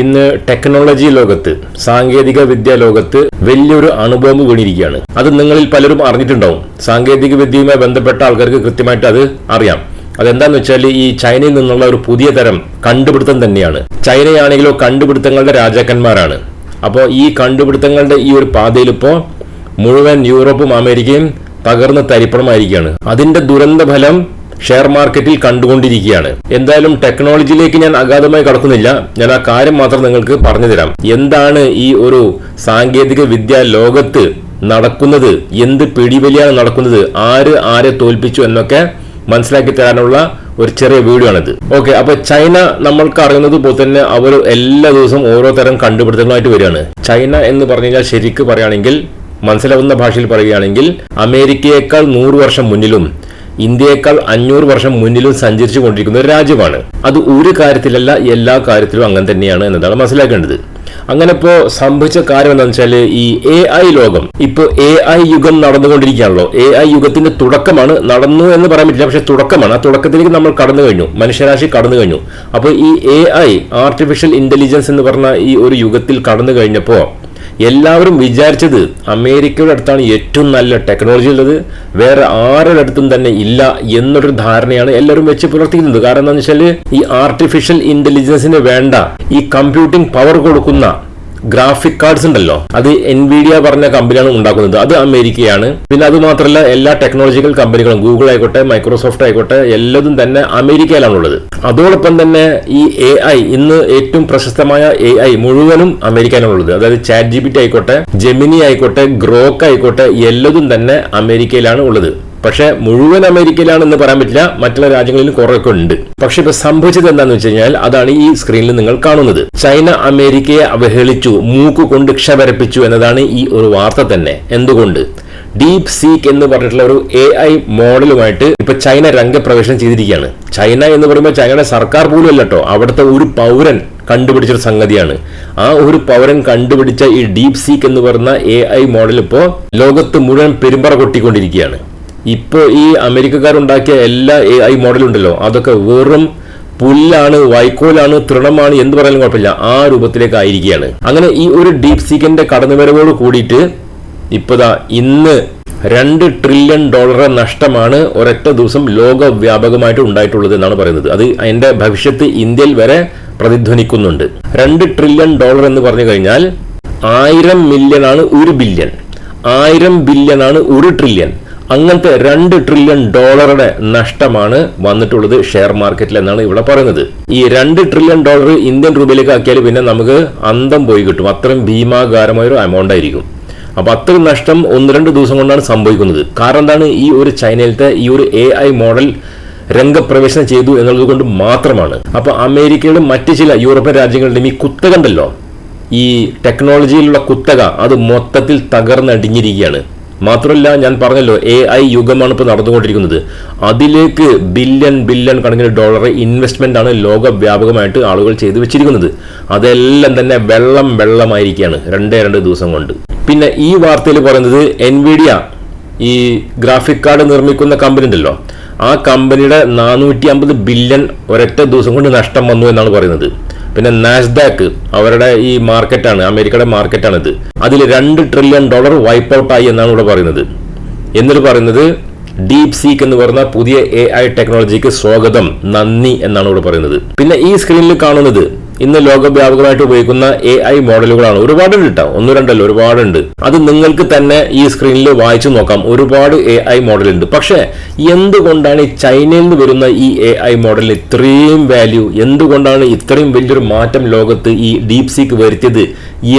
ഇന്ന് ടെക്നോളജി ലോകത്ത് സാങ്കേതിക വിദ്യ ലോകത്ത് വലിയൊരു അണുബോംബ് വീണിരിക്കുകയാണ്. അത് നിങ്ങളിൽ പലരും അറിഞ്ഞിട്ടുണ്ടാവും. സാങ്കേതിക വിദ്യയുമായി ബന്ധപ്പെട്ട ആൾക്കാർക്ക് കൃത്യമായിട്ട് അത് അറിയാം. അതെന്താന്ന് വെച്ചാൽ ഈ ചൈനയിൽ നിന്നുള്ള ഒരു പുതിയ തരം കണ്ടുപിടുത്തം തന്നെയാണ്. ചൈനയാണെങ്കിലോ കണ്ടുപിടുത്തങ്ങളുടെ രാജാക്കന്മാരാണ്. അപ്പോൾ ഈ കണ്ടുപിടുത്തങ്ങളുടെ ഈ ഒരു പാതയിൽ ഇപ്പോൾ മുഴുവൻ യൂറോപ്പും അമേരിക്കയും തകർന്ന് തരിപ്പണമായിരിക്കുകയാണ്. അതിന്റെ ദുരന്ത ഫലം ഷെയർ മാർക്കറ്റിൽ കണ്ടുകൊണ്ടിരിക്കുകയാണ്. എന്തായാലും ടെക്നോളജിയിലേക്ക് ഞാൻ അഗാധമായി കടക്കുന്നില്ല. ഞാൻ ആ കാര്യം മാത്രം നിങ്ങൾക്ക് പറഞ്ഞു തരാം എന്താണ് ഈ ഒരു സാങ്കേതിക വിദ്യ ലോകത്ത് നടക്കുന്നത്? എന്ത് പിടിവലിയാണ് നടക്കുന്നത്? ആര് ആരെ തോൽപ്പിച്ചു എന്നൊക്കെ മനസ്സിലാക്കി തരാനുള്ള ഒരു ചെറിയ വീഡിയോ ആണിത് ഓക്കെ അപ്പൊ ചൈന നമ്മൾക്ക് അറിയുന്നത് പോലെ തന്നെ അവർ എല്ലാ ദിവസവും ഓരോ തരം കണ്ടുപിടുത്തങ്ങളായിട്ട് വരികയാണ്. ചൈന എന്ന് പറഞ്ഞു കഴിഞ്ഞാൽ ശരിക്ക് പറയുകയാണെങ്കിൽ മനസ്സിലാവുന്ന ഭാഷയിൽ പറയുകയാണെങ്കിൽ അമേരിക്കയേക്കാൾ നൂറ് വർഷം മുന്നിലും ഇന്ത്യയേക്കാൾ അഞ്ഞൂറ് വർഷം മുന്നിലും സഞ്ചരിച്ചു കൊണ്ടിരിക്കുന്ന ഒരു രാജ്യമാണ്. അത് ഒരു കാര്യത്തിലല്ല എല്ലാ കാര്യത്തിലും അങ്ങനെ തന്നെയാണ് എന്നതാണ് മനസ്സിലാക്കേണ്ടത്. അങ്ങനെ ഇപ്പോ സംഭവിച്ച കാര്യം എന്താണെന്ന് വെച്ചാൽ ഈ എ ഐ ലോകം ഇപ്പോൾ എ ഐ യുഗം നടന്നുകൊണ്ടിരിക്കുകയാണല്ലോ. എ ഐ യുഗത്തിന്റെ തുടക്കമാണ് നടന്നു എന്ന് പറയാൻ പറ്റില്ല പക്ഷെ തുടക്കമാണ്. ആ തുടക്കത്തിലേക്ക് നമ്മൾ കടന്നു കഴിഞ്ഞു മനുഷ്യരാശി കടന്നു കഴിഞ്ഞു. അപ്പോൾ ഈ എ ഐ ആർട്ടിഫിഷ്യൽ ഇന്റലിജൻസ് എന്ന് പറഞ്ഞ ഈ ഒരു യുഗത്തിൽ കടന്നു കഴിഞ്ഞപ്പോൾ എല്ലാവരും വിചാരിച്ചത് അമേരിക്കയുടെ അടുത്താണ് ഏറ്റവും നല്ല ടെക്നോളജി ഉള്ളത്. വേറെ ആരുടെ അടുത്തും തന്നെ ഇല്ല എന്നൊരു ധാരണയാണ് എല്ലാവരും വെച്ച് പുലർത്തിക്കുന്നത് കാരണം എന്താണെന്ന് വെച്ചാൽ ഈ ആർട്ടിഫിഷ്യൽ ഇന്റലിജൻസിന് വേണ്ട ഈ കമ്പ്യൂട്ടിംഗ് പവർ കൊടുക്കുന്ന ഗ്രാഫിക് കാർഡ്സ് ഉണ്ടല്ലോ. അത് എൻവിഡിയ പറഞ്ഞ കമ്പനിയാണ് ഉണ്ടാക്കുന്നത്. അത് അമേരിക്കയാണ്. പിന്നെ അത് മാത്രമല്ല എല്ലാ ടെക്നോളജിക്കൽ കമ്പനികളും ഗൂഗിൾ ആയിക്കോട്ടെ മൈക്രോസോഫ്റ്റ് ആയിക്കോട്ടെ എല്ലാതും തന്നെ അമേരിക്കയിലാണുള്ളത്. അതോടൊപ്പം തന്നെ ഈ എ ഐ ഇന്ന് ഏറ്റവും പ്രശസ്തമായ എ ഐ മുഴുവനും അമേരിക്കയിലാണുള്ളത്. അതായത് ചാറ്റ് ജി ബി ടി ആയിക്കോട്ടെ ജെമിനി ആയിക്കോട്ടെ ഗ്രോക്ക് ആയിക്കോട്ടെ എല്ലാതും തന്നെ അമേരിക്കയിലാണ് ഉള്ളത്. പക്ഷെ മുഴുവൻ അമേരിക്കയിലാണ് എന്ന് പറയാൻ പറ്റില്ല. മറ്റുള്ള രാജ്യങ്ങളിലും കുറേയൊക്കെ ഉണ്ട് പക്ഷെ ഇപ്പൊ സംഭവിച്ചത് എന്താന്ന് വെച്ച് കഴിഞ്ഞാൽ അതാണ് ഈ സ്ക്രീനിൽ നിങ്ങൾ കാണുന്നത്. ചൈന അമേരിക്കയെ അവഹേളിച്ചു മൂക്ക് കൊണ്ട് ക്ഷവരപ്പിച്ചു എന്നതാണ് ഈ ഒരു വാർത്ത തന്നെ. എന്തുകൊണ്ട്? ഡീപ് സീക്ക് എന്ന് പറഞ്ഞിട്ടുള്ള ഒരു എ ഐ മോഡലുമായിട്ട് ഇപ്പൊ ചൈന രംഗപ്രവേശനം ചെയ്തിരിക്കുകയാണ്. ചൈന എന്ന് പറയുമ്പോൾ ചൈനയുടെ സർക്കാർ പോലും അല്ലട്ടോ അവിടുത്തെ ഒരു പൗരൻ കണ്ടുപിടിച്ചൊരു സംഗതിയാണ്. ആ ഒരു പൗരൻ കണ്ടുപിടിച്ച ഈ ഡീപ് സീക്ക് എന്ന് പറയുന്ന എ ഐ മോഡൽ ഇപ്പോ ലോകത്ത് മുഴുവൻ പെരുമ്പറ കൊട്ടിക്കൊണ്ടിരിക്കുകയാണ്. ഇപ്പോൾ ഈ അമേരിക്കക്കാരുണ്ടാക്കിയ എല്ലാ എ ഐ മോഡലുണ്ടല്ലോ അതൊക്കെ വെറും പുല്ലാണ് വൈക്കോലാണ് തൃണമാണ് എന്ന് പറയാനും കുഴപ്പമില്ല ആ രൂപത്തിലേക്ക് ആയിരിക്കുകയാണ് അങ്ങനെ ഈ ഒരു ഡീപ് സീക്കിന്റെ കടന്നുവരവോട് കൂടിയിട്ട് ഇപ്പതാ ഇന്ന് രണ്ട് ട്രില്യൺ ഡോളർ നഷ്ടമാണ് ഒരൊറ്റ ദിവസം ലോകവ്യാപകമായിട്ട് ഉണ്ടായിട്ടുള്ളത് എന്നാണ് പറയുന്നത്. അത് അതിന്റെ ഭവിഷ്യത്ത് ഇന്ത്യയിൽ വരെ പ്രതിധ്വനിക്കുന്നുണ്ട്. രണ്ട് ട്രില്യൺ ഡോളർ എന്ന് പറഞ്ഞു കഴിഞ്ഞാൽ ആയിരം മില്യൺ ആണ് ഒരു ബില്യൺ ആയിരം ബില്യൺ ആണ് ഒരു ട്രില്യൺ അങ്ങനത്തെ രണ്ട് ട്രില്യൺ ഡോളറുടെ നഷ്ടമാണ് വന്നിട്ടുള്ളത് ഷെയർ മാർക്കറ്റിൽ എന്നാണ് ഇവിടെ പറയുന്നത്. ഈ രണ്ട് ട്രില്യൺ ഡോളർ ഇന്ത്യൻ രൂപയിലേക്ക് ആക്കിയാൽ പിന്നെ നമുക്ക് അന്തം പോയി കിട്ടും. അത്രയും ഭീമാകാരമായ ഒരു എമൗണ്ട് ആയിരിക്കും. അപ്പൊ അത്രയും നഷ്ടം ഒന്ന് രണ്ട് ദിവസം കൊണ്ടാണ് സംഭവിക്കുന്നത്. കാരണം എന്താണ്? ഈ ഒരു ചൈനയിലത്തെ ഈ ഒരു എ ഐ മോഡൽ രംഗപ്രവേശനം ചെയ്തു എന്നുള്ളത് കൊണ്ട് മാത്രമാണ്. അപ്പൊ അമേരിക്കയുടെ മറ്റു ചില യൂറോപ്യൻ രാജ്യങ്ങളുടെയും ഈ കുത്തകണ്ടല്ലോ ഈ ടെക്നോളജിയിലുള്ള കുത്തക അത് മൊത്തത്തിൽ തകർന്നടിഞ്ഞിരിക്കുകയാണ്. മാത്രമല്ല ഞാൻ പറഞ്ഞല്ലോ എ ഐ യുഗമാണ് ഇപ്പോൾ നടന്നുകൊണ്ടിരിക്കുന്നത്. അതിലേക്ക് ബില്യൺ ബില്യൺ കണക്കിന് ഡോളർ ഇൻവെസ്റ്റ്മെന്റ് ആണ് ലോകവ്യാപകമായിട്ട് ആളുകൾ ചെയ്തു വെച്ചിരിക്കുന്നത്. അതെല്ലാം തന്നെ വെള്ളം വെള്ളമായിരിക്കുകയാണ് രണ്ടേ രണ്ട് ദിവസം കൊണ്ട്. പിന്നെ ഈ വാർത്തയിൽ പറയുന്നത് എൻവിഡിയ ഈ ഗ്രാഫിക് കാർഡ് നിർമ്മിക്കുന്ന കമ്പനി ഉണ്ടല്ലോ. ആ കമ്പനിയുടെ നാനൂറ്റി അമ്പത് ബില്യൺ ഒരൊറ്റ ദിവസം കൊണ്ട് നഷ്ടം വന്നു എന്നാണ് പറയുന്നത്. പിന്നെ നാസ്ഡാക്ക് അവരുടെ ഈ മാർക്കറ്റാണ് അമേരിക്കയുടെ മാർക്കറ്റാണിത്. അതിൽ രണ്ട് ട്രില്യൺ ഡോളർ വൈപ്പ് ഔട്ട് ആയി എന്നാണ് ഇവിടെ പറയുന്നത്. എന്നിട്ട് പറയുന്നത് ഡീപ് സീക്ക് എന്ന് പറഞ്ഞ പുതിയ എ ഐ ടെക്നോളജിക്ക് സ്വാഗതം നന്ദി എന്നാണ് ഇവിടെ പറയുന്നത്. പിന്നെ ഈ സ്ക്രീനിൽ കാണുന്നത് ഇന്ന് ലോകവ്യാപകമായിട്ട് ഉപയോഗിക്കുന്ന എ ഐ മോഡലുകളാണ്. ഒരുപാടുണ്ട് കേട്ടോ ഒന്നു രണ്ടല്ല ഒരുപാടുണ്ട്. അത് നിങ്ങൾക്ക് തന്നെ ഈ സ്ക്രീനിൽ വായിച്ചു നോക്കാം. ഒരുപാട് എ ഐ മോഡൽ ഉണ്ട് പക്ഷേ എന്തുകൊണ്ടാണ് ഈ ചൈനയിൽ നിന്ന് വരുന്ന ഈ എ ഐ മോഡലിന് ഇത്രയും വാല്യൂ എന്തുകൊണ്ടാണ് ഇത്രയും വലിയൊരു മാറ്റം ലോകത്ത് ഈ ഡീപ് സീക്ക് വരുത്തിയത്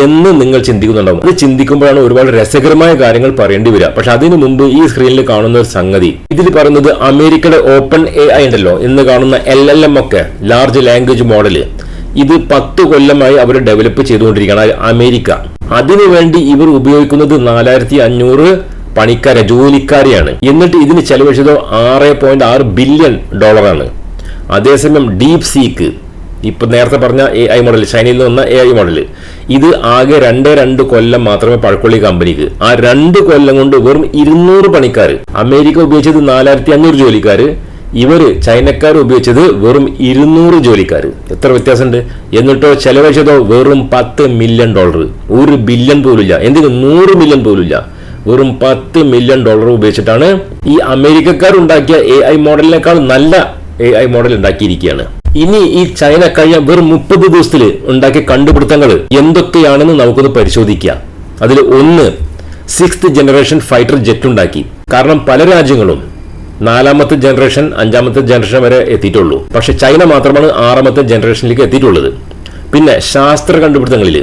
എന്ന് നിങ്ങൾ ചിന്തിക്കുന്നുണ്ടാവും. അത് ചിന്തിക്കുമ്പോഴാണ് ഒരുപാട് രസകരമായ കാര്യങ്ങൾ പറയേണ്ടി വരിക. പക്ഷെ അതിനു മുമ്പ് ഈ സ്ക്രീനിൽ കാണുന്ന ഒരു സംഗതി. ഇതിൽ പറയുന്നത് അമേരിക്കയുടെ ഓപ്പൺ എ ഐ ഉണ്ടല്ലോ. ഇന്ന് കാണുന്ന എൽ എൽ എം ഒക്കെ ലാർജ് ലാംഗ്വേജ് മോഡൽ ഇത് പത്ത് കൊല്ലമായി അവർ ഡെവലപ്പ് ചെയ്തുകൊണ്ടിരിക്കുകയാണ് അമേരിക്ക. അതിനുവേണ്ടി ഇവർ ഉപയോഗിക്കുന്നത് നാലായിരത്തി അഞ്ഞൂറ് പണിക്കാരെ ജോലിക്കാരെയാണ്. എന്നിട്ട് ഇതിന് ചെലവഴിച്ചത് ആറ് പോയിന്റ് ആറ് ബില്യൺ ഡോളറാണ് അതേസമയം ഡീപ് സീക്ക് ഇപ്പൊ നേരത്തെ പറഞ്ഞ എ ഐ മോഡൽ ചൈനയിൽ നിന്ന് വന്ന എ ഐ മോഡൽ ഇത് ആകെ രണ്ട് രണ്ട് കൊല്ലം മാത്രമേ പഴക്കൊള്ളി കമ്പനിക്ക്. ആ രണ്ട് കൊല്ലം കൊണ്ട് വെറും ഇരുന്നൂറ് പണിക്കാർ അമേരിക്ക ഉപയോഗിച്ചത് നാലായിരത്തി അഞ്ഞൂറ് ജോലിക്കാർ ഇവർ ചൈനക്കാർ ഉപയോഗിച്ചത് വെറും ഇരുന്നൂറ് ജോലിക്കാർ. എത്ര വ്യത്യാസമുണ്ട്? എന്നിട്ടോ ചെലവഴിച്ചതോ വെറും പത്ത് മില്യൺ ഡോളർ ഒരു ബില്യൺ പോലുമില്ല. എന്തിന്? നൂറ് മില്യൺ പോലുമില്ല. വെറും പത്ത് മില്യൺ ഡോളർ ഉപയോഗിച്ചിട്ടാണ് ഈ അമേരിക്കക്കാർ ഉണ്ടാക്കിയ എ ഐ മോഡലിനേക്കാൾ നല്ല എ ഐ മോഡൽ ഉണ്ടാക്കിയിരിക്കുകയാണ്. ഇനി ഈ ചൈന കഴിഞ്ഞ വെറും മുപ്പത് ദിവസത്തിൽ ഉണ്ടാക്കിയ കണ്ടുപിടുത്തങ്ങൾ എന്തൊക്കെയാണെന്ന് നമുക്കൊന്ന് പരിശോധിക്കാം. അതിൽ ഒന്ന് സിക്സ്ത് ജനറേഷൻ ഫൈറ്റർ ജെറ്റ് ഉണ്ടാക്കി. കാരണം പല രാജ്യങ്ങളും നാലാമത്തെ ജനറേഷൻ അഞ്ചാമത്തെ ജനറേഷൻ വരെ എത്തിയിട്ടുള്ളൂ. പക്ഷെ ചൈന മാത്രമാണ് ആറാമത്തെ ജനറേഷനിലേക്ക് എത്തിയിട്ടുള്ളത്. പിന്നെ ശാസ്ത്ര കണ്ടുപിടുത്തങ്ങളിൽ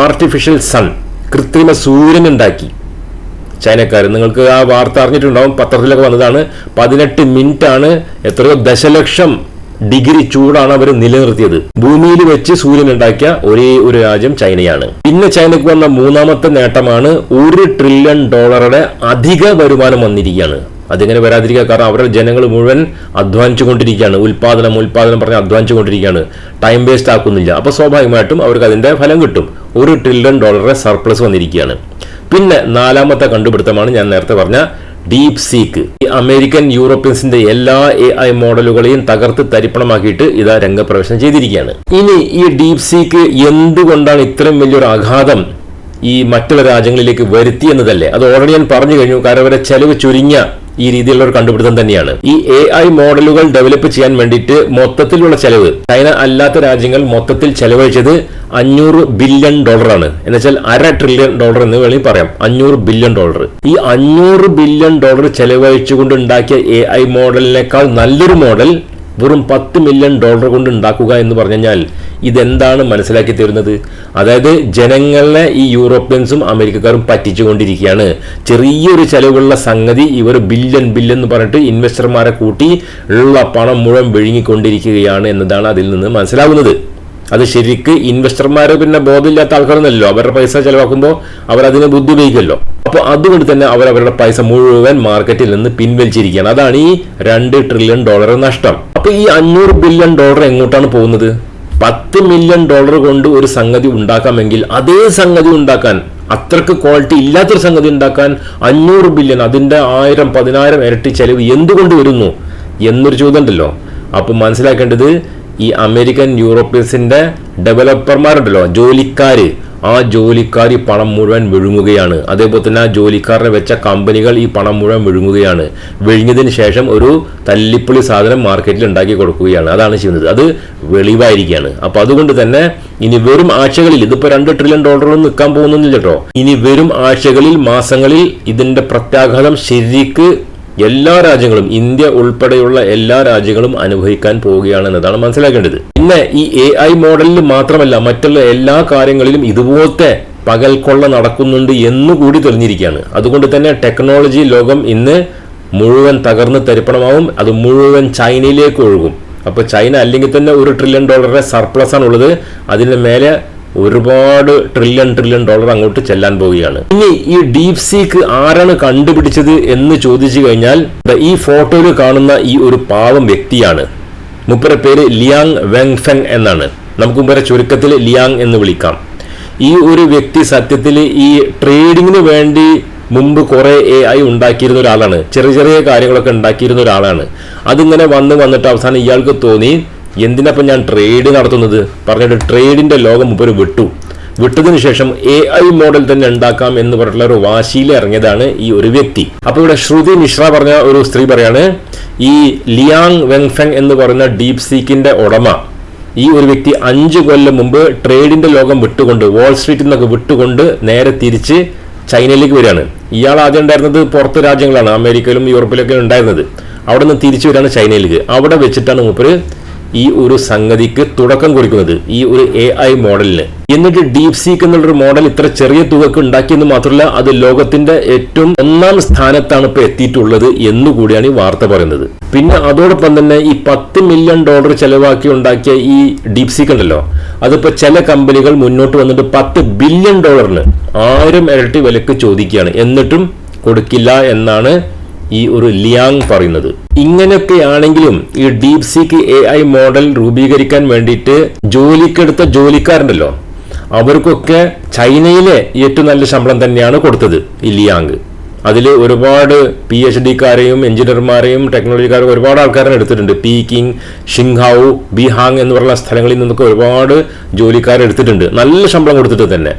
ആർട്ടിഫിഷ്യൽ സൺ കൃത്രിമ സൂര്യൻ ഉണ്ടാക്കി. ചൈനക്കാർ നിങ്ങൾക്ക് ആ വാർത്ത അറിഞ്ഞിട്ടുണ്ടാവും പത്രത്തിലൊക്കെ വന്നതാണ് പതിനെട്ട് മിനിറ്റ് ആണ് എത്രയോ ദശലക്ഷം ഡിഗ്രി ചൂടാണ് അവർ നിലനിർത്തിയത്. ഭൂമിയിൽ വെച്ച് സൂര്യൻ ഉണ്ടാക്കിയ ഒരേ ഒരു രാജ്യം ചൈനയാണ്. പിന്നെ ചൈനക്ക് വന്ന മൂന്നാമത്തെ നേട്ടമാണ് ഒരു ട്രില്യൺ ഡോളറുടെ അധിക വരുമാനം വന്നിരിക്കുകയാണ്. അതിങ്ങനെ വരാതിരിക്കുക കാരണം അവരുടെ ജനങ്ങൾ മുഴുവൻ അധ്വാനിച്ചു കൊണ്ടിരിക്കുകയാണ്. ഉൽപാദനം ഉൽപാദനം പറഞ്ഞ് അധ്വാനിച്ചു കൊണ്ടിരിക്കുകയാണ്. ടൈം വേസ്റ്റ് ആക്കുന്നില്ല. അപ്പോൾ സ്വാഭാവികമായിട്ടും അവർക്ക് അതിന്റെ ഫലം കിട്ടും. ഒരു ട്രില്യൺ ഡോളറെ സർപ്ലസ് വന്നിരിക്കുകയാണ്. പിന്നെ നാലാമത്തെ കണ്ടുപിടുത്തമാണ് ഞാൻ നേരത്തെ പറഞ്ഞ ഡീപ് സീക്ക് ഈ അമേരിക്കൻ യൂറോപ്യൻസിന്റെ എല്ലാ എ ഐ മോഡലുകളെയും തകർത്ത് തരിപ്പണമാക്കിയിട്ട് ഇതാ രംഗപ്രവേശനം ചെയ്തിരിക്കുകയാണ്. ഇനി ഈ ഡീപ് സീക്ക് എന്തുകൊണ്ടാണ് ഇത്രയും വലിയൊരു ആഘാതം ഈ മറ്റുള്ള രാജ്യങ്ങളിലേക്ക് വരുത്തി എന്നതല്ലേ? അത് ഓൾറെഡി ഞാൻ പറഞ്ഞു കഴിഞ്ഞു. കാരണം അവരെ ചെലവ് ചുരുങ്ങിയ ഈ രീതിയിലുള്ള ഒരു കണ്ടുപിടുത്തം തന്നെയാണ്. ഈ എ ഐ മോഡലുകൾ ഡെവലപ്പ് ചെയ്യാൻ വേണ്ടിയിട്ട് മൊത്തത്തിലുള്ള ചെലവ് ചൈന അല്ലാത്ത രാജ്യങ്ങൾ മൊത്തത്തിൽ ചെലവഴിച്ചത് അഞ്ഞൂറ് ബില്യൺ ഡോളറാണ് എന്ന് വെച്ചാൽ അര ട്രില്യൺ ഡോളർ എന്ന് വേണമെങ്കിൽ പറയാം. അഞ്ഞൂറ് ബില്യൺ ഡോളർ ഈ അഞ്ഞൂറ് ബില്യൺ ഡോളർ ചെലവഴിച്ചുകൊണ്ട് ഉണ്ടാക്കിയ എ ഐ മോഡലിനേക്കാൾ നല്ലൊരു മോഡൽ വെറും പത്ത് മില്യൺ ഡോളർ കൊണ്ട് ഉണ്ടാക്കുക എന്ന് പറഞ്ഞു കഴിഞ്ഞാൽ ഇതെന്താണ് മനസ്സിലാക്കി തരുന്നത്? അതായത് ജനങ്ങളെ ഈ യൂറോപ്യൻസും അമേരിക്കക്കാരും പറ്റിച്ചുകൊണ്ടിരിക്കുകയാണ്. ചെറിയൊരു ചെലവുള്ള സംഗതി ഇവർ ബില്യൺ ബില്യൺ എന്ന് പറഞ്ഞിട്ട് ഇൻവെസ്റ്റർമാരെ കൂട്ടി ഉള്ള പണം മുഴുവൻ വിഴുങ്ങിക്കൊണ്ടിരിക്കുകയാണ് എന്നതാണ് അതിൽ നിന്ന് മനസ്സിലാവുന്നത്. അത് ശരിക്ക് ഇൻവെസ്റ്റർമാർ പിന്നെ ബോധമില്ലാത്ത ആൾക്കാരൊന്നല്ലോ അവരുടെ പൈസ ചിലവാക്കുമ്പോൾ അവർ അതിനെ ബുദ്ധി ഉപയോഗിക്കുമല്ലോ അപ്പോൾ അതുകൊണ്ട് തന്നെ അവർ അവരുടെ പൈസ മുഴുവൻ മാർക്കറ്റിൽ നിന്ന് പിൻവലിച്ചിരിക്കുകയാണ്. അതാണ് ഈ രണ്ട് ട്രില്യൺ ഡോളർ നഷ്ടം. അപ്പോൾ ഈ അഞ്ഞൂറ് ബില്യൺ ഡോളർ എങ്ങോട്ടാണ് പോകുന്നത്? പത്ത് മില്യൺ ഡോളർ കൊണ്ട് ഒരു സംഗതി ഉണ്ടാക്കാമെങ്കിൽ അതേ സംഗതി ഉണ്ടാക്കാൻ അത്രയ്ക്ക് ക്വാളിറ്റി ഇല്ലാത്തൊരു സംഗതി ഉണ്ടാക്കാൻ അഞ്ഞൂറ് ബില്യൺ അതിന്റെ ആയിരം പതിനായിരം ഇരട്ടി ചെലവ് എന്തുകൊണ്ട് വരുന്നു എന്നൊരു ചോദ്യം ഉണ്ടല്ലോ അപ്പം മനസ്സിലാക്കേണ്ടത് ഈ അമേരിക്കൻ യൂറോപ്യൻസിന്റെ ഡെവലപ്പർമാരുണ്ടല്ലോ ജോലിക്കാര്. ആ ജോലിക്കാർ ഈ പണം മുഴുവൻ വിഴുങ്ങുകയാണ്. അതേപോലെ തന്നെ ആ ജോലിക്കാരനെ വെച്ച കമ്പനികൾ ഈ പണം മുഴുവൻ വിഴുങ്ങുകയാണ്. വിഴിഞ്ഞതിന് ശേഷം ഒരു തല്ലിപ്പൊളി സാധനം മാർക്കറ്റിൽ ഉണ്ടാക്കി കൊടുക്കുകയാണ്. അതാണ് ചെയ്യുന്നത്. അത് വെളിവായിരിക്കുകയാണ്. അപ്പോൾ അതുകൊണ്ട് തന്നെ ഇനി വെറും ആഴ്ചകളിൽ ഇതിപ്പോ രണ്ട് ട്രില്യൺ ഡോളറൊന്നും നിൽക്കാൻ പോകുന്നില്ല കേട്ടോ. ഇനി വെറും ആഴ്ചകളിൽ മാസങ്ങളിൽ ഇതിന്റെ പ്രത്യാഘാതം ശരിക്ക് എല്ലാ രാജ്യങ്ങളും ഇന്ത്യ ഉൾപ്പെടെയുള്ള എല്ലാ രാജ്യങ്ങളും അനുഭവിക്കാൻ പോവുകയാണ് എന്നതാണ് മനസ്സിലാക്കേണ്ടത്. പിന്നെ ഈ എ ഐ മോഡലിൽ മാത്രമല്ല മറ്റുള്ള എല്ലാ കാര്യങ്ങളിലും ഇതുപോലത്തെ പകൽക്കൊള്ള നടക്കുന്നുണ്ട് എന്നുകൂടി തെളിഞ്ഞിരിക്കുകയാണ്. അതുകൊണ്ട് തന്നെ ടെക്നോളജി ലോകം ഇന്ന് മുഴുവൻ തകർന്ന് തരിപ്പണമാവും അത് മുഴുവൻ ചൈനയിലേക്ക് ഒഴുകും. അപ്പോൾ ചൈന അല്ലെങ്കിൽ തന്നെ ഒരു ട്രില്യൺ ഡോളറുടെ സർപ്ലസ് ആണുള്ളത്. അതിന് മേലെ ഒരുപാട് ട്രില്യൺ ട്രില്യൺ ഡോളർ അങ്ങോട്ട് ചെല്ലാൻ പോവുകയാണ്. ഇനി ഈ ഡീപ് സീക്ക് ആരാണ് കണ്ടുപിടിച്ചത് എന്ന് ചോദിച്ചു കഴിഞ്ഞാൽ ഈ ഫോട്ടോയിൽ കാണുന്ന ഈ ഒരു പാവം വ്യക്തിയാണ്. മുപ്പര പേര് ലിയാങ് വെങ്ഫെങ് എന്നാണ്. നമുക്ക് മുമ്പേ ചുരുക്കത്തിൽ ലിയാങ് എന്ന് വിളിക്കാം. ഈ ഒരു വ്യക്തി സത്യത്തിൽ ഈ ട്രേഡിങ്ങിന് വേണ്ടി മുമ്പ് കുറെ എ ഐ ഉണ്ടാക്കിയിരുന്ന ഒരാളാണ്. ചെറിയ ചെറിയ കാര്യങ്ങളൊക്കെ ഉണ്ടാക്കിയിരുന്ന ഒരാളാണ്. അതിങ്ങനെ വന്ന് വന്നിട്ട് അവസാനം ഇയാൾക്ക് തോന്നി എന്തിനപ്പം ഞാൻ ട്രേഡ് നടത്തുന്നത്? പറഞ്ഞിട്ട് ട്രേഡിന്റെ ലോകം മുമ്പ് വിട്ടു. വിട്ടതിന് ശേഷം എ ഐ മോഡൽ തന്നെ ഉണ്ടാക്കാം എന്ന് പറഞ്ഞിട്ടുള്ള ഒരു വാശിയിൽ ഇറങ്ങിയതാണ് ഈ ഒരു വ്യക്തി. അപ്പോൾ ഇവിടെ ശ്രുതി മിശ്ര പറഞ്ഞ ഒരു സ്ത്രീ പറയാണ് ഈ ലിയാങ് വെങ്ഫെങ് എന്ന് പറയുന്ന ഡീപ് സീക്കിന്റെ ഉടമ ഈ ഒരു വ്യക്തി അഞ്ച് കൊല്ലം മുമ്പ് ട്രേഡിന്റെ ലോകം വിട്ടുകൊണ്ട് വാൾ സ്ട്രീറ്റിൽ നിന്നൊക്കെ വിട്ടുകൊണ്ട് നേരെ തിരിച്ച് ചൈനയിലേക്ക് വരികയാണ്. ഇയാൾ ആദ്യം ഉണ്ടായിരുന്നത് പുറത്ത് രാജ്യങ്ങളാണ് അമേരിക്കയിലും യൂറോപ്പിലൊക്കെ ഉണ്ടായിരുന്നത്. അവിടെ നിന്ന് തിരിച്ചു വരികയാണ് ചൈനയിലേക്ക്. അവിടെ വെച്ചിട്ടാണ് മൂപ്പര് ഈ ഒരു സംഗതിക്ക് തുടക്കം കുറിക്കുന്നത് ഈ ഒരു എ ഐ മോഡലിന്. എന്നിട്ട് ഡീപ് സീക്ക് എന്നുള്ളൊരു മോഡൽ ഇത്ര ചെറിയ തുകക്ക് ഉണ്ടാക്കിയെന്ന് മാത്രമല്ല അത് ലോകത്തിന്റെ ഏറ്റവും ഒന്നാം സ്ഥാനത്താണ് ഇപ്പൊ എത്തിയിട്ടുള്ളത് എന്നുകൂടിയാണ് ഈ വാർത്ത പറയുന്നത്. പിന്നെ അതോടൊപ്പം തന്നെ ഈ പത്ത് മില്യൺ ഡോളർ ചെലവാക്കി ഉണ്ടാക്കിയ ഈ ഡീപ് സീക്ക് ഉണ്ടല്ലോ അതിപ്പോ ചില കമ്പനികൾ മുന്നോട്ട് വന്നിട്ട് പത്ത് ബില്യൺ ഡോളറിന് ആയിരം ഇരട്ടി വിലക്ക് ചോദിക്കുകയാണ്. എന്നിട്ടും കൊടുക്കില്ല എന്നാണ് ഈ ഒരു ലിയാങ് പറയുന്നത്. ഇങ്ങനെയൊക്കെയാണെങ്കിലും ഈ Deep Seek A I model രൂപീകരിക്കാൻ വേണ്ടിയിട്ട് ജോലിക്കെടുത്ത ജോലിക്കാരുണ്ടല്ലോ. അവർക്കൊക്കെ ചൈനയിലെ ഏറ്റവും നല്ല ശമ്പളം തന്നെയാണ് കൊടുത്തത് ഈ ലിയാങ്. അതിൽ ഒരുപാട് പി എച്ച് ഡിക്കാരെയും എഞ്ചിനീയർമാരെയും ടെക്നോളജിക്കാരെയും ഒരുപാട് ആൾക്കാരെ എടുത്തിട്ടുണ്ട്. പീക്കിംഗ് ഷിങ്ഹാവു ബിഹാങ് എന്ന് പറയുന്ന സ്ഥലങ്ങളിൽ നിന്നൊക്കെ ഒരുപാട് ജോലിക്കാരെ എടുത്തിട്ടുണ്ട്. നല്ല ശമ്പളം കൊടുത്തിട്ട് തന്നെ.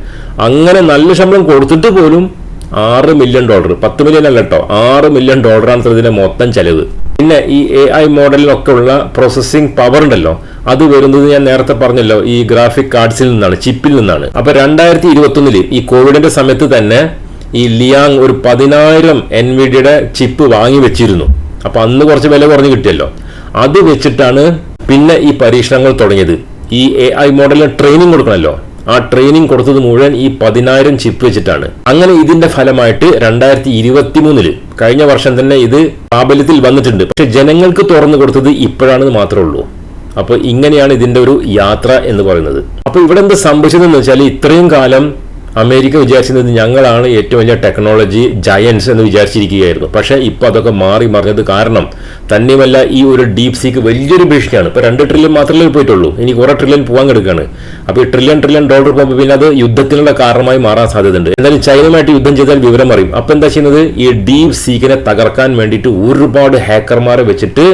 അങ്ങനെ നല്ല ശമ്പളം കൊടുത്തിട്ട് പോലും ആറ് മില്യൺ ഡോളർ പത്ത് മില്യൺ അല്ല കേട്ടോ ആറ് മില്യൺ ഡോളറാണ് ഇതിന്റെ മൊത്തം ചെലവ്. പിന്നെ ഈ എ ഐ മോഡലിലൊക്കെ ഉള്ള പ്രോസസ്സിംഗ് പവർ ഉണ്ടല്ലോ അത് വരുന്നത് ഞാൻ നേരത്തെ പറഞ്ഞല്ലോ ഈ ഗ്രാഫിക് കാർഡ്സിൽ നിന്നാണ് ചിപ്പിൽ നിന്നാണ്. അപ്പൊ രണ്ടായിരത്തി ഇരുപത്തി ഈ കോവിഡിന്റെ സമയത്ത് തന്നെ ഈ ലിയാങ് ഒരു പതിനായിരം എൻവിഡിയുടെ ചിപ്പ് വാങ്ങി വെച്ചിരുന്നു. അപ്പൊ അന്ന് കുറച്ച് വില കുറഞ്ഞു കിട്ടിയല്ലോ. അത് വെച്ചിട്ടാണ് പിന്നെ ഈ പരീക്ഷണങ്ങൾ തുടങ്ങിയത്. ഈ എ ഐ മോഡലിന് ട്രെയിനിങ് കൊടുക്കണമല്ലോ ആ ട്രെയിനിങ് കൊടുത്തത് മുഴുവൻ ഈ പതിനായിരം ചിപ്പ് വെച്ചിട്ടാണ്. അങ്ങനെ ഇതിന്റെ ഫലമായിട്ട് രണ്ടായിരത്തി ഇരുപത്തി മൂന്നിൽ കഴിഞ്ഞ വർഷം തന്നെ ഇത് പ്രാബല്യത്തിൽ വന്നിട്ടുണ്ട്. പക്ഷെ ജനങ്ങൾക്ക് തുറന്നു കൊടുത്തത് ഇപ്പോഴാണെന്ന് മാത്രമേ ഉള്ളൂ. അപ്പോൾ ഇങ്ങനെയാണ് ഇതിന്റെ ഒരു യാത്ര എന്ന് പറയുന്നത്. അപ്പോൾ ഇവിടെ എന്താ സംഭവിച്ചതെന്ന് വെച്ചാൽ ഇത്രയും കാലം അമേരിക്ക വിചാരിച്ചിരുന്നത് ഞങ്ങളാണ് ഏറ്റവും വലിയ ടെക്നോളജി ജയൻസ് എന്ന് വിചാരിച്ചിരിക്കുകയായിരുന്നു. പക്ഷേ ഇപ്പോൾ അതൊക്കെ മാറി മറിഞ്ഞത് കാരണം തന്നെയുമല്ല ഈ ഒരു ഡീപ് സീക്ക് വലിയൊരു ഭീഷണിയാണ്. ഇപ്പോൾ രണ്ട് ട്രില്യൺ മാത്രമേ പോയിട്ടുള്ളൂ. ഇനി കുറേ ട്രില്യൺ പോകാൻ കിടക്കുകയാണ്. അപ്പോൾ ഈ ട്രില്യൺ ട്രില്യൺ ഡോളർ പോകുമ്പോൾ പിന്നെ അത് യുദ്ധത്തിനുള്ള കാരണമായി മാറാൻ സാധ്യതയുണ്ട്. എന്തായാലും ചൈനയുമായിട്ട് യുദ്ധം ചെയ്താൽ വിവരം അറിയും. അപ്പോൾ എന്താ ചെയ്യുന്നത്? ഈ ഡീപ് സീക്കിനെ തകർക്കാൻ വേണ്ടിയിട്ട് ഒരുപാട് ഹാക്കർമാരെ വെച്ചിട്ട്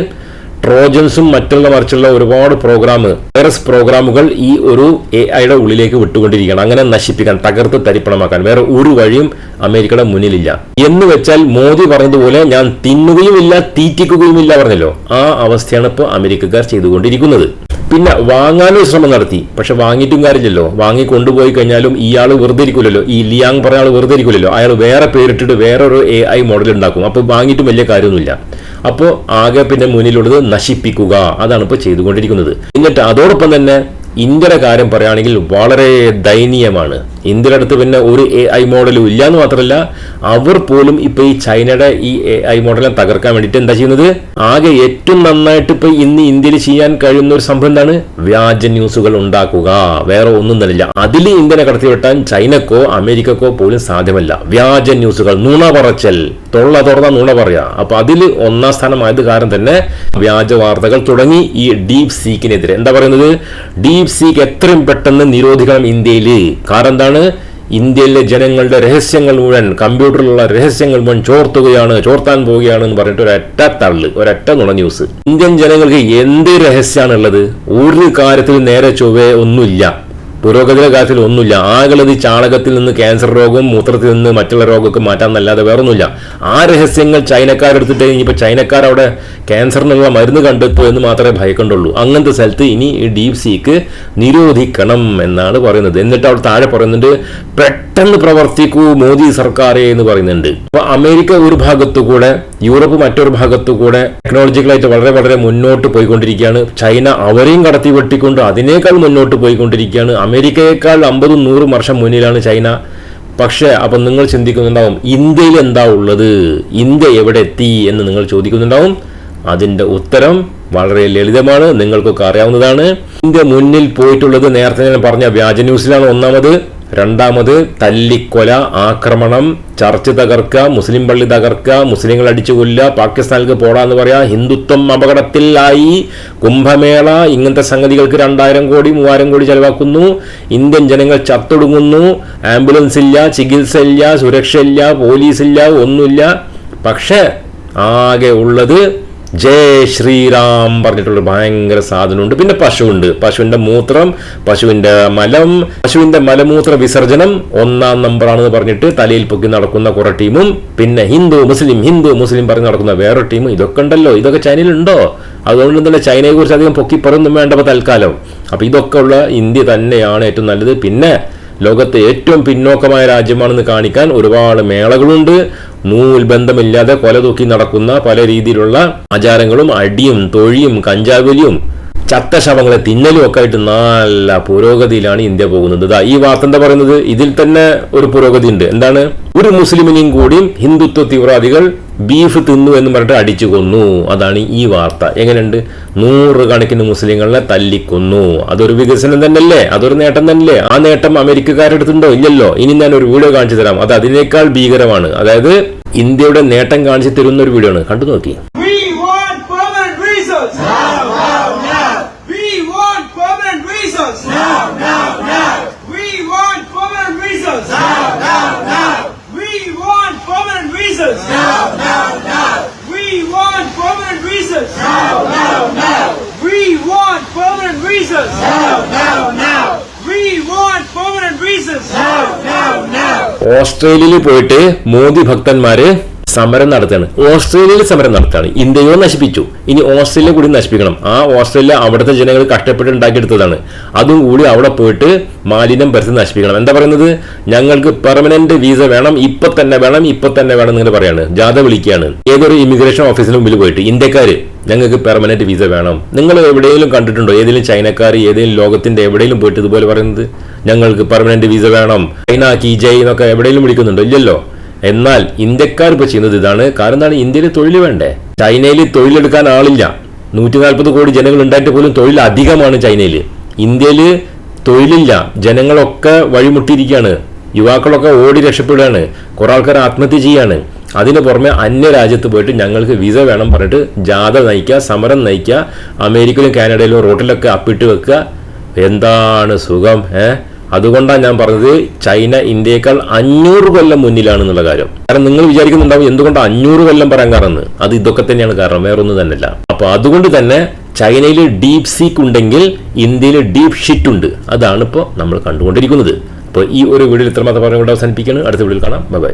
ട്രോജൻസും മറ്റുള്ള മറിച്ചുള്ള ഒരുപാട് പ്രോഗ്രാം വൈറസ് പ്രോഗ്രാമുകൾ ഈ ഒരു എ ഐയുടെ ഉള്ളിലേക്ക് വിട്ടുകൊണ്ടിരിക്കുകയാണ്. അങ്ങനെ നശിപ്പിക്കാൻ തകർത്ത് തരിപ്പണമാക്കാൻ. വേറെ ഒരു വഴിയും അമേരിക്കയുടെ മുന്നിലില്ല. എന്ന് വെച്ചാൽ മോദി പറഞ്ഞതുപോലെ ഞാൻ തിന്നുകയുമില്ല തീറ്റിക്കുകയുമില്ല പറഞ്ഞല്ലോ. ആ അവസ്ഥയാണ് ഇപ്പോൾ അമേരിക്കക്കാർ ചെയ്തുകൊണ്ടിരിക്കുന്നത്. പിന്നെ വാങ്ങാനും ശ്രമം നടത്തി. പക്ഷെ വാങ്ങിയിട്ടും കാര്യമില്ലല്ലോ. വാങ്ങി കൊണ്ടുപോയി കഴിഞ്ഞാലും ഇയാൾ വെറുതെ ഇരിക്കില്ലല്ലോ ഈ ലിയാങ് പറഞ്ഞ ആൾ വെറുതെ ഇരിക്കില്ലല്ലോ അയാൾ വേറെ പേരിട്ടിട്ട് വേറൊരു എ ഐ മോഡൽ ഉണ്ടാക്കും. അപ്പോൾ വാങ്ങിയിട്ടും വലിയ കാര്യമൊന്നുമില്ല. അപ്പോൾ ആകെ പിന്നെ മുന്നിലുള്ളത് നശിപ്പിക്കുക. അതാണ് ഇപ്പോൾ ചെയ്തുകൊണ്ടിരിക്കുന്നത്. എന്നിട്ട് അതോടൊപ്പം തന്നെ ഇന്ത്യയുടെ കാര്യം പറയുകയാണെങ്കിൽ വളരെ ദയനീയമാണ്. ഇന്ത്യയുടെ അടുത്ത് പിന്നെ ഒരു എ ഐ മോഡലും ഇല്ല എന്ന് മാത്രമല്ല അവർ പോലും ഇപ്പൊ ഈ ചൈനയുടെ ഈ എ ഐ മോഡലിനെ തകർക്കാൻ വേണ്ടിയിട്ട് എന്താ ചെയ്യുന്നത്? ആകെ ഏറ്റവും നന്നായിട്ട് ഇപ്പൊ ഇന്ന് ഇന്ത്യയിൽ ചെയ്യാൻ കഴിയുന്ന ഒരു സംഭവം എന്താണ്? വ്യാജ ന്യൂസുകൾ ഉണ്ടാക്കുക. വേറെ ഒന്നും തന്നില്ല. അതിൽ ഇന്ത്യനെ കടത്തിവിട്ടാൻ ചൈനക്കോ അമേരിക്കക്കോ പോലും സാധ്യമല്ല. വ്യാജ ന്യൂസുകൾ നുണ പറച്ചൽ തൊള്ള തുറന്ന നുണ പറയാ. അപ്പൊ അതിൽ ഒന്നാം സ്ഥാനമായത് കാരണം തന്നെ വ്യാജ വാർത്തകൾ തുടങ്ങി ഈ ഡീപ് സീക്കിനെതിരെ. എന്താ പറയുന്നത്? ഡീപ് സീക്ക് എത്രയും പെട്ടെന്ന് നിരോധിക്കണം ഇന്ത്യയിൽ. കാരണം എന്താണ്? ഇന്ത്യയിലെ ജനങ്ങളുടെ രഹസ്യങ്ങൾ മുഴുവൻ കമ്പ്യൂട്ടറിലുള്ള രഹസ്യങ്ങൾ മുഴുവൻ ചോർത്തുകയാണ് ചോർത്താൻ പോവുകയാണ് എന്ന് പറഞ്ഞിട്ട് ഒരൊറ്റ തള്ള് ഒരൊറ്റ നുണ ന്യൂസ്. ഇന്ത്യൻ ജനങ്ങൾക്ക് എന്ത് രഹസ്യമാണുള്ളത് ഒരു കാര്യത്തിൽ നേരെ ചൊവ്വേ ഒന്നുമില്ല. പുരോഗതിയുടെ കാര്യത്തിൽ ഒന്നുമില്ല ആകളത് ചാണകത്തിൽ നിന്ന് ക്യാൻസർ രോഗവും മൂത്രത്തിൽ നിന്ന് മറ്റുള്ള രോഗമൊക്കെ മാറ്റാമെന്നല്ലാതെ വേറൊന്നുമില്ല. ആ രഹസ്യങ്ങൾ ചൈനക്കാരെടുത്തിട്ട് ഇനിയിപ്പോൾ ചൈനക്കാർ അവിടെ ക്യാൻസറിനുള്ള മരുന്ന് കണ്ടെത്തൂ എന്ന് മാത്രമേ ഭയക്കണ്ടുള്ളൂ. അങ്ങനത്തെ സ്ഥലത്ത് ഇനി ഈ ഡീപ് സീക്ക് നിരോധിക്കണം എന്നാണ് പറയുന്നത്. എന്നിട്ട് അവിടെ താഴെ പറയുന്നുണ്ട് പെട്ടെന്ന് പ്രവർത്തിക്കൂ മോദി സർക്കാരെ എന്ന് പറയുന്നുണ്ട്. അപ്പോൾ അമേരിക്ക ഒരു ഭാഗത്തു കൂടെ യൂറോപ്പ് മറ്റൊരു ഭാഗത്തു കൂടെ ടെക്നോളജിക്കലായിട്ട് വളരെ വളരെ മുന്നോട്ട് പോയിക്കൊണ്ടിരിക്കുകയാണ്. ചൈന അവരെയും കടത്തി വെട്ടിക്കൊണ്ട് അതിനേക്കാൾ മുന്നോട്ട് പോയിക്കൊണ്ടിരിക്കുകയാണ്. അമേരിക്കയേക്കാൾ അമ്പതും നൂറും വർഷം മുന്നിലാണ് ചൈന. പക്ഷേ അപ്പം നിങ്ങൾ ചിന്തിക്കുന്നുണ്ടാവും ഇന്ത്യയിൽ എന്താ ഉള്ളത്? ഇന്ത്യ എവിടെ എത്തി എന്ന് നിങ്ങൾ ചോദിക്കുന്നുണ്ടാവും. അതിന്റെ ഉത്തരം വളരെ ലളിതമാണ് നിങ്ങൾക്കൊക്കെ അറിയാവുന്നതാണ്. ഇന്ത്യ മുന്നിൽ പോയിട്ടുള്ളത് നേരത്തെ ഞാൻ പറഞ്ഞ വ്യാജ ന്യൂസിലാണ് ഒന്നാമത്. രണ്ടാമത് തല്ലിക്കൊല ആക്രമണം ചർച്ച് തകർക്കുക മുസ്ലിം പള്ളി തകർക്കുക മുസ്ലിങ്ങൾ അടിച്ചു കൊല്ലുക പാകിസ്ഥാനിലേക്ക് പോടാന്ന് പറയാ ഹിന്ദുത്വം അപകടത്തിലായി. കുംഭമേള ഇങ്ങനത്തെ സംഗതികൾക്ക് രണ്ടായിരം കോടി മൂവായിരം കോടി ചെലവാക്കുന്നു. ഇന്ത്യൻ ജനങ്ങൾ ചത്തൊടുങ്ങുന്നു. ആംബുലൻസ് ഇല്ല ചികിത്സ ഇല്ല സുരക്ഷ ഇല്ല പോലീസ് ഇല്ല ഒന്നുമില്ല. പക്ഷേ ആകെ ഉള്ളത് ജയ് ശ്രീറാം പറഞ്ഞിട്ടുള്ള ഭയങ്കര സാധനമുണ്ട്. പിന്നെ പശുവുണ്ട്. പശുവിന്റെ മൂത്രം പശുവിന്റെ മലം പശുവിന്റെ മലമൂത്ര വിസർജനം ഒന്നാം നമ്പറാണെന്ന് പറഞ്ഞിട്ട് തലയിൽ പൊക്കി നടക്കുന്ന കുറെ ടീമും പിന്നെ ഹിന്ദു മുസ്ലിം ഹിന്ദു മുസ്ലിം പറഞ്ഞ് നടക്കുന്ന വേറെ ടീമും ഇതൊക്കെ ഉണ്ടല്ലോ. ഇതൊക്കെ ചൈനയിലുണ്ടോ? അതുകൊണ്ട് തന്നെ ചൈനയെ കുറിച്ച് അധികം പൊക്കി പറയൊന്നും വേണ്ടപ്പോ തൽക്കാലം. അപ്പൊ ഇതൊക്കെ ഉള്ള ഇന്ത്യ തന്നെയാണ് ഏറ്റവും നല്ലത്. പിന്നെ ലോകത്തെ ഏറ്റവും പിന്നോക്കമായ രാജ്യമാണെന്ന് കാണിക്കാൻ ഒരുപാട് മേളകളുണ്ട്. നൂൽ ബന്ധമില്ലാതെ കൊല തൂക്കി നടക്കുന്ന പല രീതിയിലുള്ള ആചാരങ്ങളും അടിയും തൊഴിയും കഞ്ചാവലിയും ചത്ത ശവങ്ങളെ തിന്നലും ഒക്കെ ആയിട്ട് നല്ല പുരോഗതിയിലാണ് ഇന്ത്യ പോകുന്നത്. ദാ ഈ വാർത്ത എന്താ പറയുന്നത്? ഇതിൽ തന്നെ ഒരു പുരോഗതി ഉണ്ട് എന്താണ്? ഒരു മുസ്ലിമിനെയും കൂടിയും ഹിന്ദുത്വ തീവ്രവാദികൾ ബീഫ് തിന്നു എന്ന് പറഞ്ഞിട്ട് അടിച്ചു കൊന്നു. അതാണ് ഈ വാർത്ത. എങ്ങനെയുണ്ട്? നൂറുകണക്കിന് മുസ്ലിങ്ങളെ തല്ലിക്കൊന്നു. അതൊരു വികസനം തന്നെയല്ലേ? അതൊരു നേട്ടം തന്നെയല്ലേ? ആ നേട്ടം അമേരിക്കക്കാരുടെ അടുത്തുണ്ടോ ഇല്ലല്ലോ. ഇനി ഞാൻ ഒരു വീഡിയോ കാണിച്ചു തരാം. അത് അതിനേക്കാൾ ഭീകരമാണ്. അതായത് ഇന്ത്യയുടെ നേട്ടം കാണിച്ചു തരുന്ന ഒരു വീഡിയോ ആണ്. കണ്ടു നോക്കി. visas. No, no, no. We want permanent visas. No, no, no. We want permanent visas. No, no, no. We want permanent visas. No, no, no. ഓസ്ട്രേലിയയിൽ പോയിട്ട് മോദി ഭക്തന്മാരെ സമരം നടത്തുകയാണ് ഓസ്ട്രേലിയയിൽ സമരം നടത്തുകയാണ് ഇന്ത്യയോ നശിപ്പിച്ചു. ഇനി ഓസ്ട്രേലിയ കൂടി നശിപ്പിക്കണം. ആ ഓസ്ട്രേലിയ അവിടുത്തെ ജനങ്ങൾ കഷ്ടപ്പെട്ട് ഉണ്ടാക്കിയെടുത്തതാണ്. അതും കൂടി അവിടെ പോയിട്ട് മാലിന്യം പരിസ്ഥിതി നശിപ്പിക്കണം. എന്താ പറയുന്നത്? ഞങ്ങൾക്ക് പെർമനന്റ് വീസ വേണം. ഇപ്പൊ തന്നെ വേണം. ഇപ്പൊ തന്നെ വേണം നിങ്ങൾ പറയാണ്. ജാഥ വിളിക്കുകയാണ്. ഏതൊരു ഇമിഗ്രേഷൻ ഓഫീസിന് മുമ്പിൽ പോയിട്ട് ഇന്ത്യക്കാര് ഞങ്ങൾക്ക് പെർമനന്റ് വീസ വേണം. നിങ്ങൾ എവിടെയെങ്കിലും കണ്ടിട്ടുണ്ടോ? ഏതെങ്കിലും ചൈനക്കാർ ഏതെങ്കിലും ലോകത്തിന്റെ എവിടെയെങ്കിലും പോയിട്ട് ഇതുപോലെ പറയുന്നത്? ഞങ്ങൾക്ക് പെർമനന്റ് വീസ വേണം. ചൈന കി ജൈ എന്നൊക്കെ എവിടെയെങ്കിലും വിളിക്കുന്നുണ്ടോ? ഇല്ലല്ലോ. എന്നാൽ ഇന്ത്യക്കാർ ഇപ്പോൾ ചെയ്യുന്നത് ഇതാണ്. കാരണം എന്താണ്? ഇന്ത്യയിൽ തൊഴിൽ വേണ്ടേ? ചൈനയിൽ തൊഴിലെടുക്കാൻ ആളില്ല. നൂറ്റി നാൽപ്പത് കോടി ജനങ്ങൾ ഉണ്ടായിട്ട് പോലും തൊഴിൽ അധികമാണ് ചൈനയിൽ ഇന്ത്യയിൽ തൊഴിലില്ല. ജനങ്ങളൊക്കെ വഴിമുട്ടിയിരിക്കുകയാണ്. യുവാക്കളൊക്കെ ഓടി രക്ഷപ്പെടുകയാണ്. കുറെ ആൾക്കാർ ആത്മഹത്യ ചെയ്യാണ് അതിന് പുറമെ അന്യ രാജ്യത്ത് പോയിട്ട് ഞങ്ങൾക്ക് വിസ വേണം പറഞ്ഞിട്ട് ജാഥ നയിക്കുക സമരം നയിക്കുക അമേരിക്കയിലും കാനഡയിലും റോട്ടിലൊക്കെ അപ്പിട്ട് വെക്കുക. എന്താണ് സുഖം? ഏ? അതുകൊണ്ടാണ് ഞാൻ പറഞ്ഞത് ചൈന ഇന്ത്യയേക്കാൾ അഞ്ഞൂറ് കൊല്ലം മുന്നിലാണ് എന്നുള്ള കാര്യം. കാരണം നിങ്ങൾ വിചാരിക്കുന്നുണ്ടാവും എന്തുകൊണ്ട് അഞ്ഞൂറ് കൊല്ലം പറയാൻ കാരണം? അത് ഇതൊക്കെ തന്നെയാണ് കാരണം വേറൊന്നും തന്നെയല്ല. അപ്പൊ അതുകൊണ്ട് തന്നെ ചൈനയിൽ ഡീപ് സീക്ക് ഉണ്ടെങ്കിൽ ഇന്ത്യയിൽ ഡീപ് ഷിറ്റ് ഉണ്ട്. അതാണ് ഇപ്പോൾ നമ്മൾ കണ്ടുകൊണ്ടിരിക്കുന്നത്. അപ്പോൾ ഈ ഒരു വീഡിയോയിൽ ഇത്രമാത്രം പറഞ്ഞുകൊണ്ട് അവസാനിപ്പിക്കുകയാണ്. അടുത്ത വീഡിയോയിൽ കാണാം. ബൈ